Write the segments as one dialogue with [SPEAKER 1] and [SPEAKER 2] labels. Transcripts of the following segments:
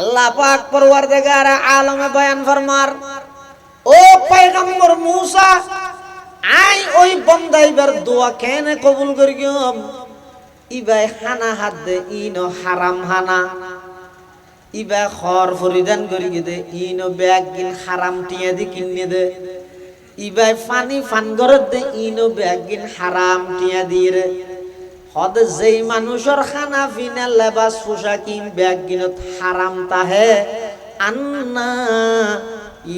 [SPEAKER 1] আল্লাহ পাক পরওয়ারদিগার আলমে বয়ান ফরমার, ও পয়গম্বর মূসা, আই ওই বন্দাইবার দোয়া কেনে কবুল করি গিয়ম ইবাই হানা হাত দে, ইন হারাম হানা। ইবা খর পরিধান করি দে, ইনো ব্যাগ গিন হারাম টিয়া দি কিনে দে। ইবাই ফানি ফান গরত দে, ইনো ব্যাগ গিন হারাম টিয়া দিয়ে হদ যেই মানুষের খানা পিনা লেবাস পোশাকিন ব্যাগ গিনত হারাম তাহে, আন্না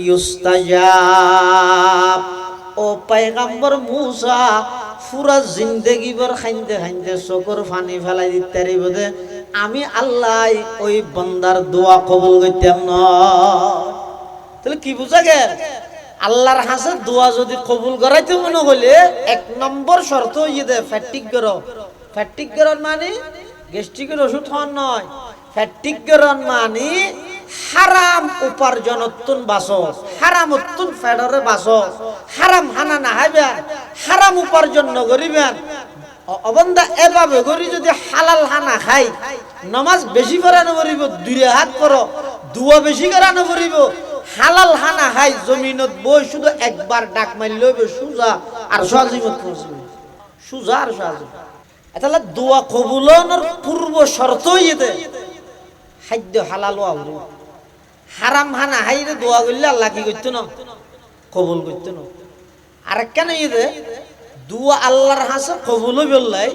[SPEAKER 1] ইউস্তাজাব। ও পায়গাম্বর মুসা পুরা জিন্দগি বর খাইতে খাইতে চকুর ফানি ফেলাই দিতে বোধে আমি আল্লাহ ওই বন্দার দোয়া কবুল করতাম না। তাহলে কি বুঝা গেল? আল্লাহর হাসে দোয়া যদি কবুল করাইতে মনে হলে এক নম্বর শর্ত ইয়ে দে ফ্যাটিক করো। ফ্যাটিক করন মানে গ্যাস্ট্রিকের ওষুধ হন নয়। ফ্যাটিক করন মানে হারাম উপার্জন অত্যুন বাস হারাম অত্যুন ফেডরে বাস হারাম হানা না হাইবেন হারাম উপার্জন নগরিবেন অবন্দা এভাবে করি যদি হালাল হানা খাই, নমাজ বেশি করানো করিব দুইরে হাত করো দুয়া বেশি করানো করিব হালাল হানা খাই, জমিনত বই শুধু একবার ডাক মারি লইবে, সুজা আর পৌঁছবে। সুজা আর সহজিমত তাহলে দোয়া কবুলনের পূর্ব শর্ত ইয়েতে খাদ্য হালাল আউরি হারাম হানা হাইরে দোয়া করলে আল্লাহ কি করতো না? কবুল করতো না। আর কেন ইয়েতে দুয়া আল্লাহর হাসে কবুল বললাই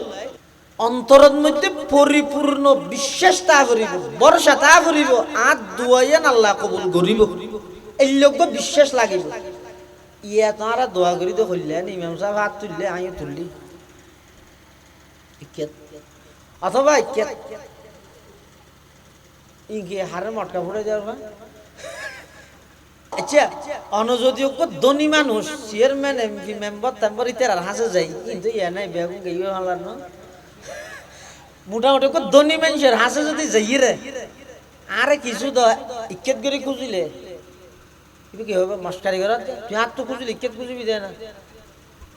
[SPEAKER 1] অন্তরের মধ্যে পরিপূর্ণ বিশ্বাস তা করিব বর্ষা তা করিব, আর দুয়াইয়েন আল্লাহ কবুল করিব। এই লোক বিশ্বাস লাগিব। ইয়া তারা দোয়া করি তো হইলেন ইমাম সাহেব হাত তুললে আমিও তুললি। অথবা ইকেত ইঙ্গে হারে মটকা ফুটে যাবে আচ্ছা অন যদি ধনী মানুষ চেয়ারম্যান এমপি মেম্বার তেম্বার ইতার আর হাসে যাই কিন্তু ইয়া নাই বেগুন গেইও হালার না। মোটামুটি ধনী মানুষের হাসে যদি যাই রে। আরে কিছু তো, ইকেত করে খুঁজিলে। কি হবে মাস্টারি করা তুই হাত তো খুঁজিলি, ইকেত খুঁজিবি দেয় না।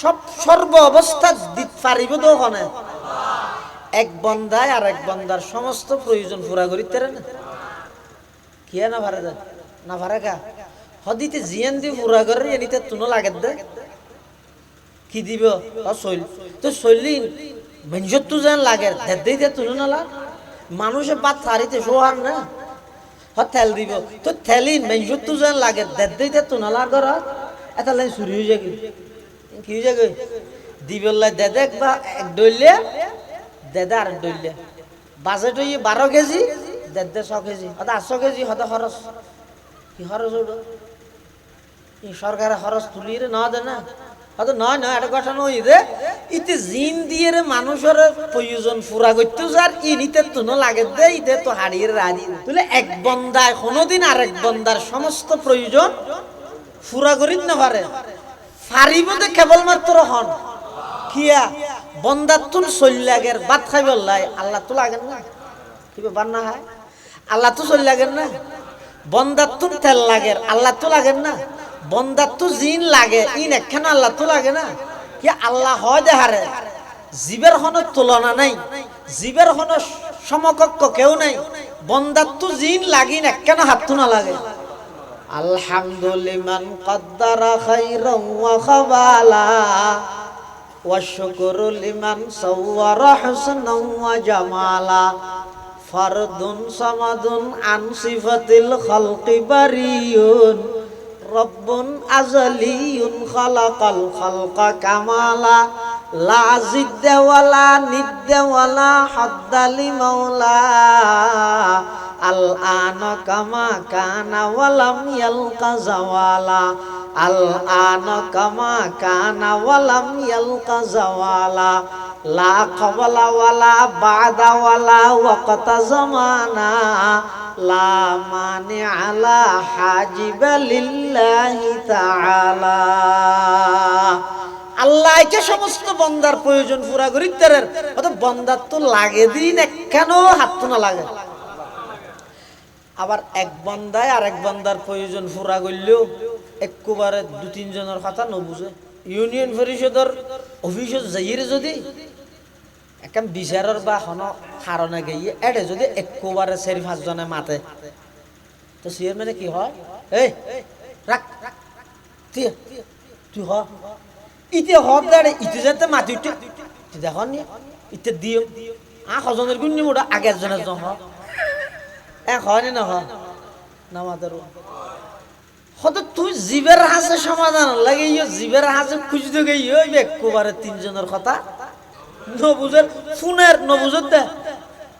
[SPEAKER 1] সব সর্ব অবস্থা পারিব তো ওখানে এক বন্দায় আর এক বন্দার সমস্ত প্রয়োজন পুরা করিতে না। কি না ভারে দে না ভারে কা? হদিতে জিয়ান দি পুরা করে এনিতে তুনো লাগে দে। কি দিব? সইল তো সইলি মেঞ্জত তো যেন লাগে। দেই দে তুনো না লাগ মানুষে বাদ সারিতে সোহার না। হ, তেল দিব। তো তেলিন মেঞ্জত তো যেন লাগে। দেই দে তুনো লাগ এটা লাইন চুরি হয়ে যাবে কি হয়ে যাবে দিবল্লাই দেদে বা এক আর বাজেট কেজি, দেদে ছ কেজি। হয়তো আটশো কেজি, হয়তো খরচ। কি খরচ ওটা ই সরকারে খরচ না দে না। নয় নয় কথা রে ইতে জিন দিয়ে রে মানুষের প্রয়োজন পুরা করতে যার ই নিতে তুনো লাগে দে, ইতে তো হারিয়ে রাজি। তুলে এক বন্দায়, কোনোদিন আর এক বন্দার সমস্ত প্রয়োজন পুরা করিত না পারে। ফারিব দে কেবলমাত্র হন। কিয়া? বন্দার তুল চল্লাগের বাদ খাইব লাই, আল্লাহ তো লাগেন না। কি ব্যাপার না হয়? আল্লাহ তো চল লাগেন না? বন্দার তুল তেল লাগের, আল্লাহ তো লাগেন না? বন্দার তো জিন লাগে, ইন একখান আল্লাহ তো লাগে না? কি আল্লাহ হয় দেহারে জীবের কোনো তুলনা নাই, জীবের কোনো সমকক্ষ কেউ নাই। বন্দার তো জিন লাগিন একখান হাত তো না লাগে। الحمد لمن قدر خيرا وخبالا والشكر لمن صور حسنا وجمالا فرد صمد عن صفة الخلق بري رب أزلي خلق الخلق كمالا لا زد ولا ند ولا حد لمولاه الآن كما كان ولم يلق زوالا الآن كما كان ولم يلق زوالا লা কবলা ওয়ালা বাদা ওয়ালা ওয়াকতা জমানা লা মানে আলা হাজিবা লিল্লাহি তাআলা আল্লাহকে সমস্ত বন্দার প্রয়োজন পুরা করি তার অত বন্দার তো লাগে দিন কেন হাত তো না লাগে আবার এক বন্দায় আর এক বন্দার প্রয়োজন পুরা করলেও একবারে দু তিনজনের কথা নবুঝে ইউনিয়ন পরিষদের অফিসত যাইয়ে যদি একাম বিচারের বা হন কারণে গিয়ে এডে যদি একবারে চারি পাঁচজনে মাতে। তো চেয়ারম্যানে কি হয়? এই রাখ তুই হ। ইতে হক দাঁড়ে ইতে যাতে মাতি উঠে। দেখ ইতে দিও আ গুণ নিমুড়া আগে একজনের জন এক হয় না নহ নামাদের হয়তো তুই জীবের হাসে সমাধান, লাগে ইয়ে জীবের হাসে খুঁজতে গিয়ে একবারে তিনজনের কথা। নবুজের, ফোনের নবুজের দে।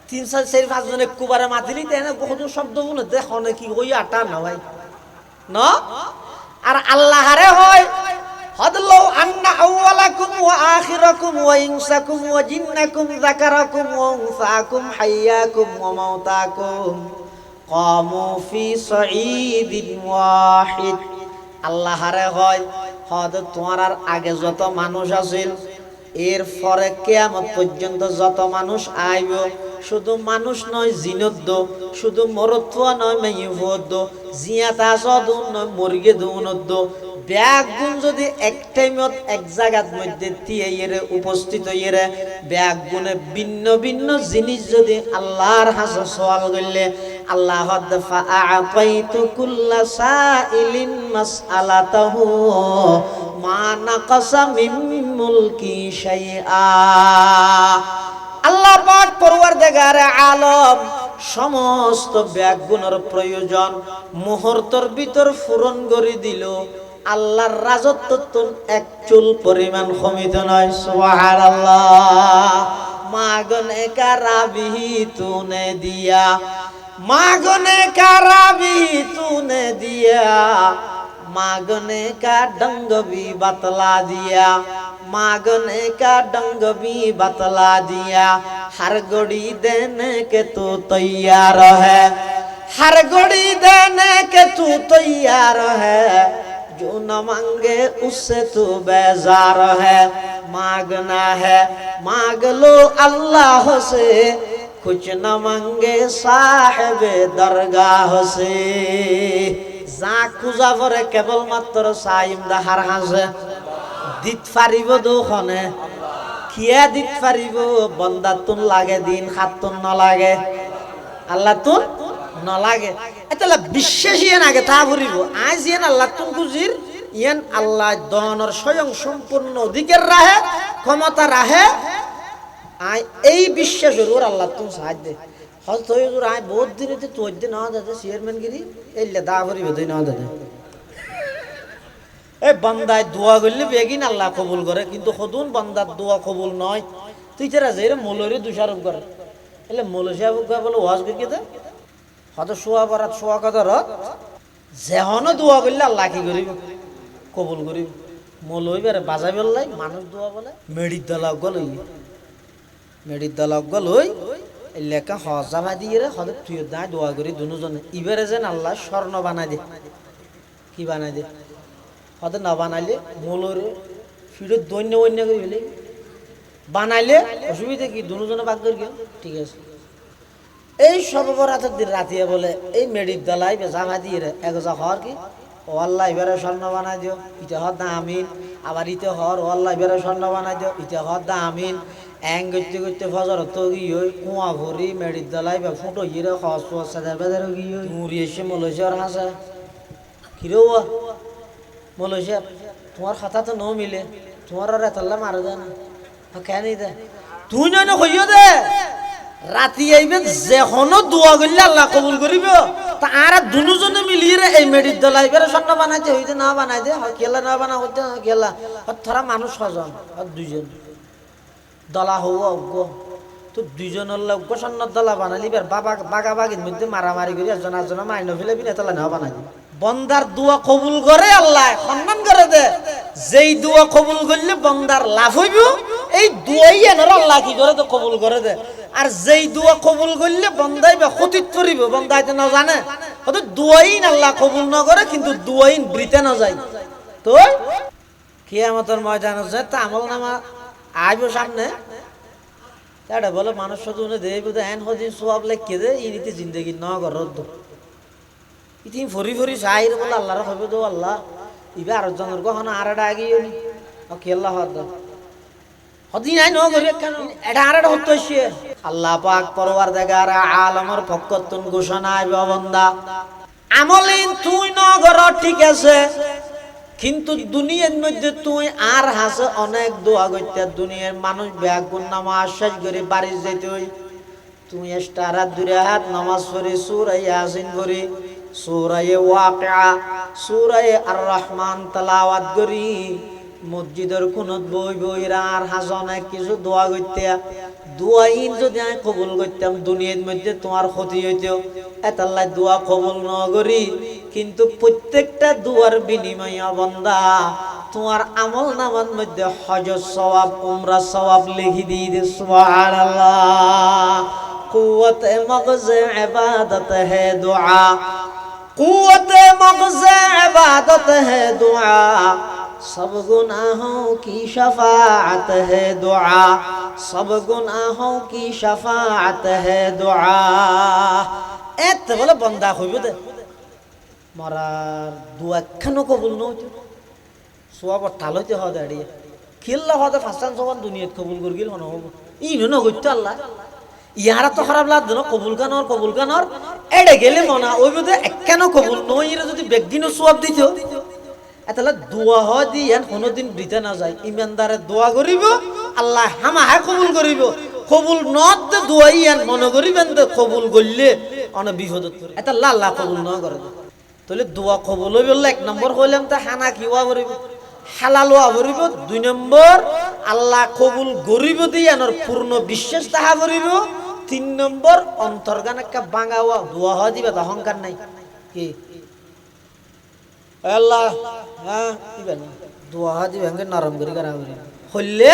[SPEAKER 1] তিন চার, চারি পাঁচজন একবারে মাতিলি তাই না বহুত শব্দ বলে দে হনে কি ওই আটা না ভাই। ন? আর আল্লাহারে হয় হদলো আন্না আউওয়ালাকুম ওয়া আখিরাকুম ওয়া ইনসাকুম ওয়া জিন্নাকুম যাকারাকুম ওয়া উনসাকুম হাইয়াকুম ওয়া মাউতাকুম কামু ফি সাঈদিন ওয়াহিদ। আল্লাহারে হয়, হদ তোমার আগে যত মানুষ আছিল, এর পরে কেয়ামত পর্যন্ত যত মানুষ আইব, শুধু মানুষ নয় জিনদ্দ, শুধু মরত্বা নয় মেয়ুভদ্দ জিয়াতা সদ নয় মর্গে দুনদ্দ ব্যাগ গুণ যদি এক টাইমত এক জায়গার মধ্যে দিয়ে উপস্থিত ইয়েরে ব্যাগ গুণে ভিন্ন ভিন্ন জিনিস যদি আল্লাহর হাসে সওয়াল করলে, আল্লাহ ফাআতাইতু কুল্লা সাইলিন মাসআলাতাহু, মা নাকাসা মিন মুলকি শাইআ। আল্লাহ পাক পরওয়ারদিগারে আলম, সমস্ত ব্যাগগুণের প্রয়োজন মুহূর্তর ভিতর পূরণ করে দিল। আল্লাহর রাজত্ব তো এক চুল পরিমাণ কমিত নয় সুবহানাল্লাহ মাগনে কারাবিহি তুনে দিয়া মাগনে কারাবিহি তুনে দিয়া मागने का डंग भी बतला दिया मागने का डंग भी बतला दिया हर घड़ी देने के तू तैयार है हर घड़ी देने के तू तैयार है जो न मांगे उससे तू बेजार है मांगना है मांग लो अल्लाह से कुछ न मांगे साहेब दरगाह से যা খুঁজা পরে কেবলমাত্র চাইম দাহার হাসে দিত পারিব দোখনে কিয়া দিত পারিব বন্দার তুন লাগে দিন হাত তুন নলাগে আল্লাহ তুন নলাগে এটা বিশ্বাস ইয়েন আগে তা ভরিব। আজ ইয়েন আল্লাহ তুন খুঁজির ইয়েন আল্লাহ দনের স্বয়ং সম্পূর্ণ অধিকার রাহে, ক্ষমতা রাহে। আই এই বিশ্বাসের ওর আল্লাহ তুন সাহায্য। হয়তো তোর আয় বহুত দিনে তো তোর দিন না দাদা চেয়ারম্যান গিরি এই দা ভরি বেদই না দাদা এ বান্দায় দোয়া করলে বেগিন আল্লাহ কবুল করে, কিন্তু সদুন বান্দার দোয়া কবুল নয়। তুই তারা যে মলরে দুষারোপ করে, এলে মলসিয়া বুকা বলে ওয়াজ করি দে। হয়তো শোয়া বারাত, শোয়া কথা রত যেহনো দোয়া করলে আল্লাহ কি করিব? কবুল করিব। মলই বেড়ে বাজাই বললাই মানুষ দোয়া বলে। মেডির দলা গল মেডির দলা গল লেখা হজামা দিয়ে রে হদ তুই দায় দোয়া করি দুজনে। ইবারে যেন আল্লাহ স্বর্ণ বানাই দে। কি বানাই দে? হদ না বানাইলে মূলর ফিরত দৈন্য বন্য করে বানাইলে অসুবিধা কি? দুজনে বাদ করি ঠিক আছে। এই সর্বরাতের দিন রাতিয়ে বলে, এই মেডির দলাই জামা দিয়ে রে একজা হর কি? ও আল্লাহ স্বর্ণ বানাই দিও, ইতে হর দা আমিন। আবার ইতে হর ও আল্লাহ স্বর্ণ বানাই দিও, ইতে হর দা আমিন। এং করতে করতে ফজর তো গিয়ে কুয়া ভরি মেডির দলাই বা ফুটো গিয়ে খস ফস সাদার বাজার গিয়ে মুড়ি এসে মলেশিয়ার হাসা। কিরে ও মলেশিয়া তোমার খাতা তো নো মিলে, তোমার আর এতলা মারা যায় না। কেন দে তুই নয় না কইও দে? রাতি আইবে যেখনো দোয়া করলে আল্লাহ কবুল করিব তা আর দুজনে মিলিয়ে এই মেডির দলাই বেড়ে স্বর্ণ বানাইতে হইতে না বানাই দে কেলা না বানা হইতে কেলা থরা মানুষ ছজন আর দুইজন। দলা হও অজ্ঞ তো দুইজনের লজ্ঞ সন্ন্যত দলা বানালি বের বাবা, বাগা বাগির মধ্যে মারামারি করি একজন একজন মাইন ফেলে বিনা তলা না বানাই বন্দার দুয়া কবুল করে আল্লাহ সম্মান করে দে। যেই দুয়া কবুল করলে বন্দার লাভ হইব, এই দুয়াই এনার আল্লাহ কি করে তো কবুল করে দে। আর যেই দুয়া কবুল করলে বন্দাই বা ক্ষতিত করিব, বন্দাই তো না জানে হয়তো দুয়াইন আল্লাহ কবুল না করে, কিন্তু দুয়াইন বৃতে না যায়। তো কিয়ামতের ময়দান আছে তা আমল নামা আইব সামনে এটা বলে মানুষ শুধু উনি দেই বুধ এন হদিন সোয়াব লেখকে দে ইনিতে জিন্দগি ন গরদ ইতি ফরি ফরি চাইর বলে আল্লাহর হবে দো আল্লাহ। ইবে আর জনের গহনা আর এটা আগিয়ে নি কি আল্লাহ হদ হদিন আই ন করি কেন? এটা আর এটা হতো সে আল্লাহ পাক পরওয়ার দেগার আলমর পক্ষতুন ঘোষণা আইবে বন্দা। আমলিন তুই ন গর ঠিক আছে, কিন্তু দুনিয়ার মধ্যে তুই আর হাসে অনেক দোয়া করতে, দুনিয়ার মানুষ ব্যাগ গুণ নামাজ শেষ করে বাড়ি যেতে হই। তুই এস্টারা দূরে হাত নামাজ পড়ি সুরাই ইয়াসিন করি সুরাই ওয়াকিয়া সুরাই আর রহমান তালাওয়াত করি। মসজিদের কোনত বই বই আর হাস অনেক কিছু দোয়া করতে। দোয়াইন যদি আমি কবুল করতাম, দুনিয়ার মধ্যে তোমার ক্ষতি হইতো। এতাল্লাই দোয়া কবুল ন করি, কিন্তু প্রত্যেকটা দুয়ার বিনিময় বন্দা, তোমার আমল নামার মধ্যে হজ সওয়াব, উমরা সওয়াব লিখি দিয়ে দে, সুবহানাল্লাহ। কুওয়াত মগজ ইবাদত হে দুআ কুওয়াত মগজ ইবাদত হে দুআ सब गुनाहों की शफाअत है दुआ सब गुनाहों की शफाअत है दुआ এত বলে বন্দা হইব দে মরার দুয়া কেন কবুল নইতো সোয়াব ঠাল হইতে হয় দাঁড়িয়ে খেললে হতে ফাস্টান সবান দুনিয়াত কবুল করে গেল মনে হবো ইনো না করতো আল্লাহ ইয়ারা তো খারাপ লাগতো না কবুল কানর কবুল কানর এড়ে গেলে মনা ওই বোধ কেন কবুল নই এরা যদি বেগদিনও সোয়াব দিত তাহলে দোয়া হয় দি ইয়ান কোনোদিন বৃতে না যায় ইমানদারে দোয়া করিব, আল্লাহ হামাহে কবুল করিব। কবুল নত দে দোয়া ইয়ান মনে করিবেন কবুল করলে অনেক বিপদত এটা আল্লাহ কবুল না করে তাহলে দোয়া কবুল হইব এক নম্বর হইলাম তা হানা কি হওয়া করিব। হালাল হওয়া করিব। দুই নম্বর, আল্লাহ কবুল গরিব দিয়ে আনর পূর্ণ বিশ্বাস তাহা করিব। তিন নম্বর অন্তর্গান একটা বাঙা হওয়া দোয়া হয় দিবে অহংকার নাই। কি? আল্লাহ হ্যাঁ দিবেন দোয়া দিবেন নরম করে করা করি। হইলে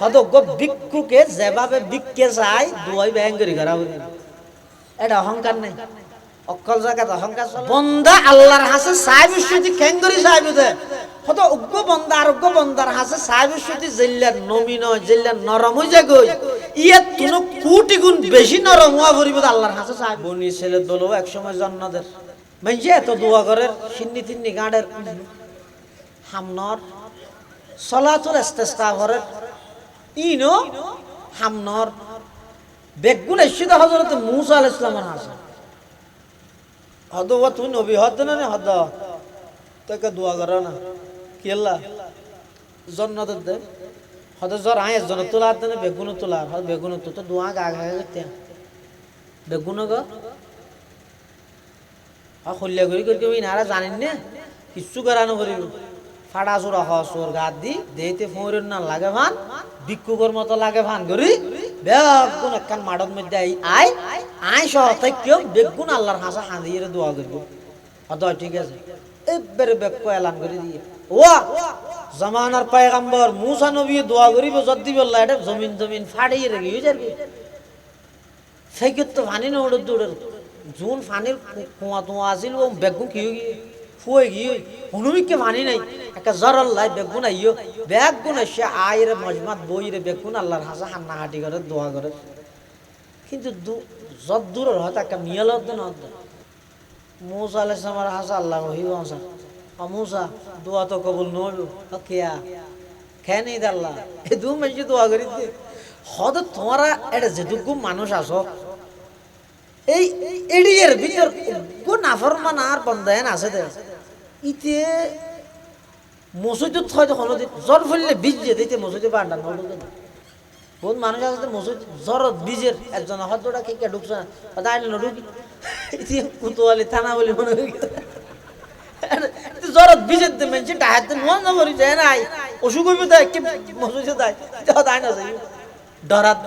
[SPEAKER 1] হয়তো গো ভিক্ষুকে যেভাবে ভিক্ষে চাই দোয়াই ব্যাং করে করা করি। এটা অহংকার নাই। অকল জায়গাত অহংকার চলে। বন্দা আল্লাহর হাসে সাহেব সুতি কেন করে সাহেব দে? হয়তো উগ্র বন্দা আর উগ্র বন্দার হাসে সাহেব সুতি জেল্লার নমিন জেল্লার নরম হয়ে যায় গই ইয়ে তুনো কোটি গুণ বেশি নরম হওয়া পরিব আল্লাহর হাসে সাহেব। বনি ছেলে দোলো একসময় জন্নদের। মাইজে এত দোয়া করে সিন্নি তিন্নি গাঁড়ের হামনর সলাতুল ইস্তেস্তা ঘরের ইনো হামনর বেগুন এসিদ হজরত মুসা আল ইসলামের হাসে হদ তুই নবী হদ না হদ তোকে দোয়া করো না কি আল্লাহ জন্নতের দে হদ জ্বর আয় জন তোলা বেগুন তোলা বেগুন তো দোয়া গা গা বেগুন গো হল্লা করি করি করি নারা জানেন না? কিচ্ছু করানো করিব ফাড়া চোরা হ চোর গাত দি। দেইতে ফোঁরের না লাগে ভান। ভিক্ষুকর মতো লাগে ভান করি। বেগুন একখান মাডত মধ্যে আই আই আই সহ কেউ বেগুন আল্লাহর হাসা হাঁদিয়ে দোয়া করব। অত ঠিক আছে। এবারে বেক্য এলান করে দিয়ে। ও জমানার পায়গাম্বর মুসা নবী দোয়া করিব যদি বললা এটা জমিন জমিন ফাড়িয়ে রেখে যাবে সেই তো ফানি না ওড়ে দৌড়ের। যোন ফানির কুয়া তুয়া আছিল ও বেগুন কি গিয়ে ফুয়ে গিয়ে হনুমিককে ফানি নাই একটা জ্বর আল্লাহ বেগুন আইও বেগুন এসে আইরে মজমাত বইরে বেগুন আল্লাহর হাসা হান্না হাঁটি করে দোয়া করে কিন্তু যত দূরের হয়তো একটা মিয়াল হতো না হতো মৌসা আলাইস আমার হাসা আল্লাহ রহিব হাসা আমুসা দোয়া তো কবুল নইব কেয়া খেয়ে নেই আল্লাহ এ দু মেসি দোয়া করি হয়তো তোমরা এটা যেটুকু মানুষ আসো এই এড়িয়ের ভিতর কো নাফরমান আর বন্ধায়ন আছে দে। ইতে মসজিদ হয় তখন জ্বর ফেললে বীজ দিয়ে দিতে মসজিদে বান্ডা নড়ুকে বহুত মানুষ আছে মসজিদ জ্বর বীজের একজন হদ্দটা কে কে ঢুকছে না। দাঁড় নড়ুকি ইতে কুতুয়ালি থানা বলে মনে হয়ে গেছে জ্বর বীজের দে মেনছে, ডাহাতে নোয়া না মরি যায় নাই। অসুখ হইবে দেয় কে মসজিদে দেয় দাঁড় না ডরাত